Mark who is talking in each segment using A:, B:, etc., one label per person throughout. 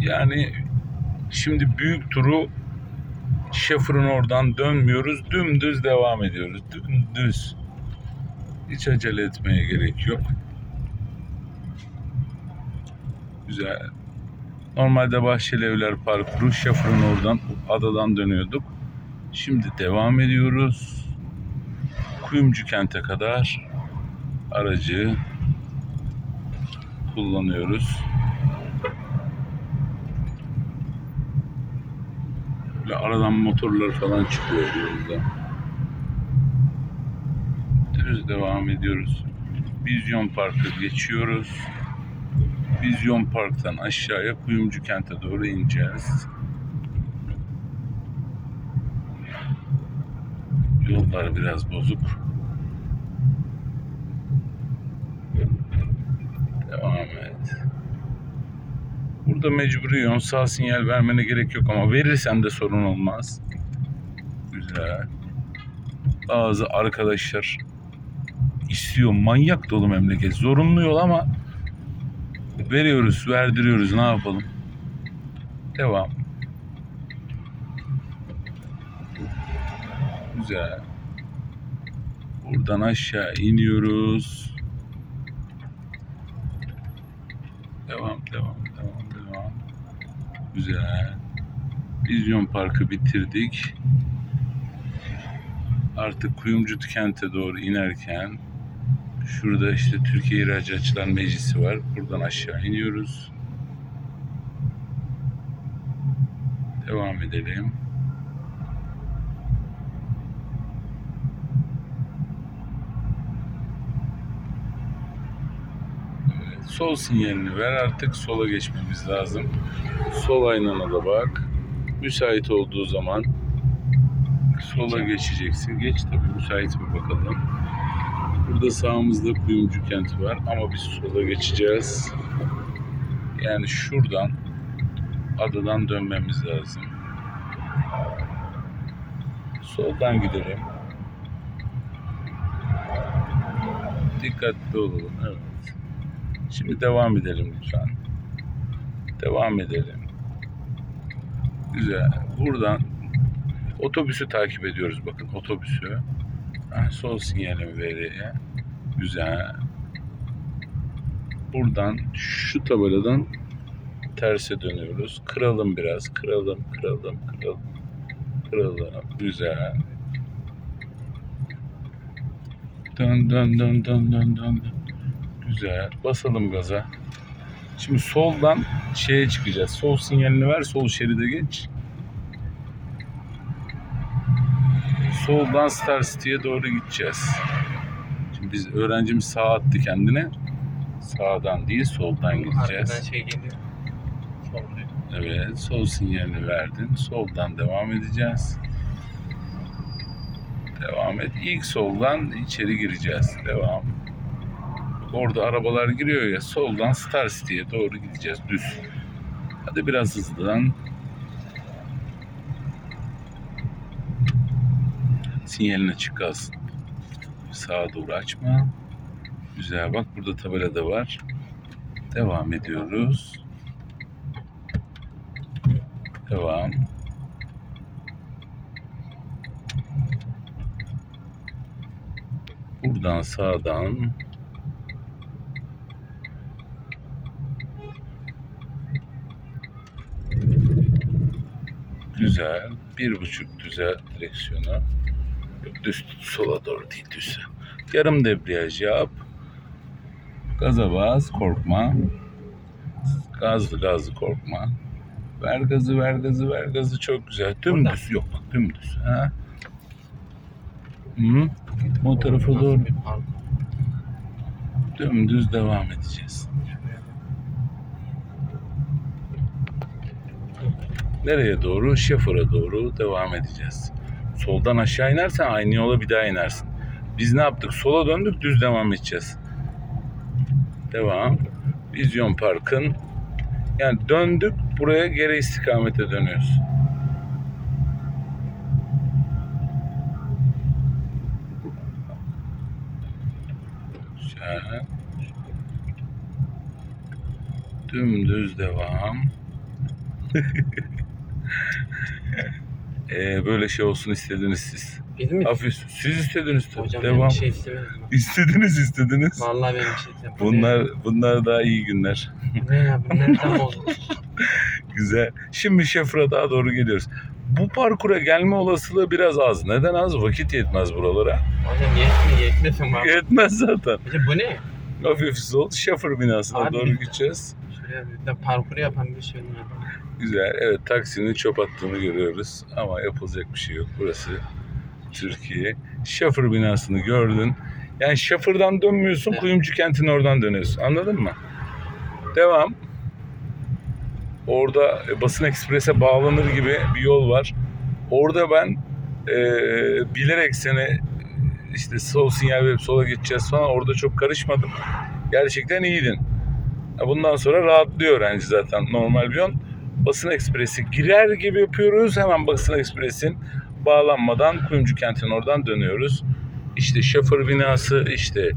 A: Yani şimdi büyük turu Şefir'in oradan dönmüyoruz. Dümdüz devam ediyoruz. Dümdüz. Hiç acele etmeye gerek yok. Güzel. Normalde Bahçeli Evler parkuru Şefir'in oradan adadan dönüyorduk. Şimdi devam ediyoruz. Kuyumcu kente kadar aracı kullanıyoruz. Böyle aradan motorlar falan çıkıyor yolda. Düz devam ediyoruz. Vizyon Park'ı geçiyoruz. Vizyon Park'tan aşağıya Kuyumcu kente doğru ineceğiz. Yollar biraz bozuk. Devam et. Burada mecburi sağ sinyal vermene gerek yok ama verirsen de sorun olmaz. Güzel. Bazı arkadaşlar istiyor manyak dolu memleket. Zorunlu yol ama veriyoruz, verdiriyoruz. Ne yapalım? Devam. Güzel. Buradan aşağı iniyoruz. Devam, devam, devam. Güzel. Vizyon Parkı bitirdik. Artık Kuyumcu Kent'e doğru inerken şurada işte Türkiye İhracatçılar Meclisi var. Buradan aşağı iniyoruz. Devam edelim. Sol sinyalini ver artık sola geçmemiz lazım. Sol aynana da bak. Müsait olduğu zaman sola geçeceksin. Geç tabii müsait mi bakalım. Burada sağımızda Kuyumcu kenti var ama biz sola geçeceğiz. Yani şuradan adadan dönmemiz lazım. Soldan gidelim. Dikkatli olalım. Evet. Şimdi devam edelim lütfen. Devam edelim. Güzel. Buradan otobüsü takip ediyoruz. Bakın otobüsü. Ha, sol sinyalimi veriyor. Güzel. Buradan şu tabeladan terse dönüyoruz. Kıralım biraz. Kıralım, kıralım, kıralım. Kıralım. Güzel. Dön dön dön dön dön dön. Güzel. Basalım gaza. Şimdi soldan şeye çıkacağız. Sol sinyalini ver, sol şeride geç. Soldan Star City'ye doğru gideceğiz. Şimdi biz öğrencimiz sağa attı kendine. Sağdan değil, soldan gideceğiz.
B: Arkadan şey geliyor. Solluyor.
A: Evet, sol sinyalini verdin. Soldan devam edeceğiz. Devam et. İlk soldan içeri gireceğiz. Devam. Orada arabalar giriyor ya. Soldan Star City'ye doğru gideceğiz düz. Hadi biraz hızlıdan. Sinyalin açık kalsın. Sağa doğru açma. Güzel bak burada tabela da var. Devam ediyoruz. Devam. Buradan sağdan Güzel. Bir buçuk düze direksiyonu. Düz sola doğru değil düz. Yarım debriyaj yap. Gaza bas korkma. Gazlı gazlı korkma. Ver gazı ver gazı ver gazı çok güzel. Dümdüz yok dümdüz. Ha? Hı? O tarafa doğru. Dümdüz devam edeceğiz. Nereye doğru? Şefora doğru devam edeceğiz. Soldan aşağı inersen aynı yola bir daha inersin. Biz ne yaptık? Sola döndük düz devam edeceğiz. Devam. Vizyon Park'ın yani döndük buraya geri istikamete dönüyoruz. Güzel. Dümdüz devam. Ee, böyle şey olsun istediniz siz.
B: Biz mi?
A: Hafif siz istediniz tabii.
B: Hocam ben
A: Devam.
B: bir şey istemedim.
A: İstediniz istediniz.
B: Vallahi ben bir şey istemedim.
A: Bunlar bunlar daha iyi günler.
B: Ne ya? Bu nereden oldu?
A: Güzel. Şimdi Şefra daha doğru geliyoruz. Bu parkura gelme olasılığı biraz az. Neden az? Vakit yetmez buralara.
B: Hocam yetmiyor yetmesin bana.
A: Yetmez zaten.
B: Hocam bu ne?
A: Hafif sol. Şoför binasına
B: Abi.
A: doğru gideceğiz.
B: Bir de parkur yapan bir şey.
A: Güzel. Evet taksinin çöp attığını görüyoruz. Ama yapılacak bir şey yok. Burası Türkiye. Şoför binasını gördün. Yani Şoför'dan dönmüyorsun.
B: Evet.
A: Kuyumcu kentin oradan dönüyorsun. Anladın mı? Devam. Orada e, Basın Ekspres'e bağlanır gibi bir yol var. Orada ben e, bilerek seni işte sol sinyal verip sola geçeceğiz falan orada çok karışmadım. Gerçekten iyiydin. Ya Bundan sonra rahatlıyor öğrenci zaten normal bir yol. Basın Ekspres'i girer gibi yapıyoruz. Hemen Basın Ekspres'in bağlanmadan Kuyumcu kentin oradan dönüyoruz. İşte şoför binası işte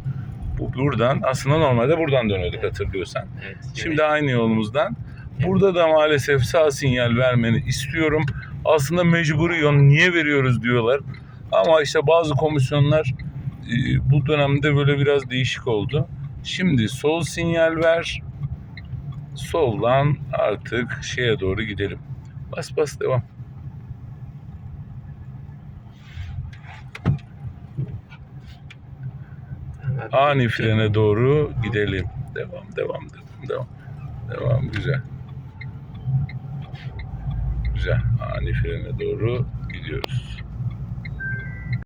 A: bu buradan aslında normalde buradan dönüyorduk hatırlıyorsan.
B: Evet.
A: Şimdi aynı yolumuzdan. Burada da maalesef sağ sinyal vermeni istiyorum. Aslında mecburi yol niye veriyoruz diyorlar. Ama işte bazı komisyonlar e, bu dönemde böyle biraz değişik oldu. Şimdi sol sinyal ver. Soldan artık şeye doğru gidelim. Bas bas devam. Ani frene doğru gidelim. Devam, devam, devam, devam. Devam, güzel. Güzel. Ani frene doğru gidiyoruz.